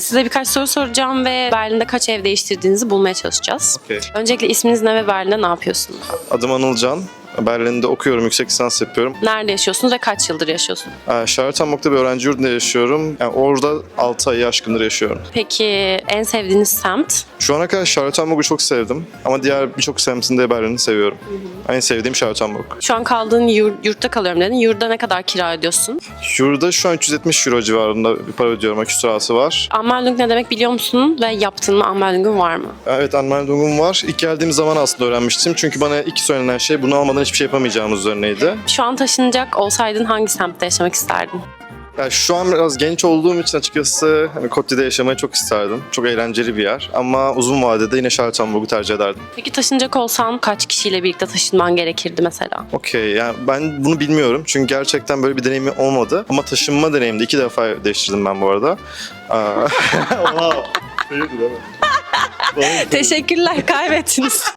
Size birkaç soru soracağım ve Berlin'de kaç ev değiştirdiğinizi bulmaya çalışacağız. Okey. Öncelikle isminiz ne ve Berlin'de ne yapıyorsunuz? Adım Anılcan. Berlin'de okuyorum, yüksek lisans yapıyorum. Nerede yaşıyorsunuz ve kaç yıldır yaşıyorsunuz? Ee, Charlottenburg'da bir öğrenci yurdunda yaşıyorum. Yani orada 6 ayı aşkındır yaşıyorum. Peki en sevdiğiniz semt? Şu ana kadar Charlottenburg'u çok sevdim. Ama diğer birçok semtinde Berlin'i seviyorum. En sevdiğim Charlottenburg. Şu an kaldığın yur- yurtta kalıyorum dedin. Yurda ne kadar kira ödüyorsun? Yurda şu an 370 euro civarında bir para ödüyorum. Aküsürası var. Anmeldung ne demek biliyor musun? Ve yaptığın mı Anmeldung'un var mı? Evet Anmeldung'um var. İlk geldiğim zaman aslında öğrenmiştim. Çünkü bana ilk söylenen şey bunu almadan hiçbir şey yapamayacağımız üzerineydi. Şu an taşınacak olsaydın hangi semtte yaşamak isterdin? Yani şu an biraz genç olduğum için açıkçası hani Kotti'de yaşamayı çok isterdim. Çok eğlenceli bir yer. Ama uzun vadede yine Charlottenburg'u tercih ederdim. Peki taşınacak olsan kaç kişiyle birlikte taşınman gerekirdi mesela? Okey yani ben bunu bilmiyorum. Çünkü gerçekten böyle bir deneyimi olmadı. Ama taşınma deneyimde iki defa değiştirdim ben bu arada. Aa, mi? Teşekkürler kaybettiniz.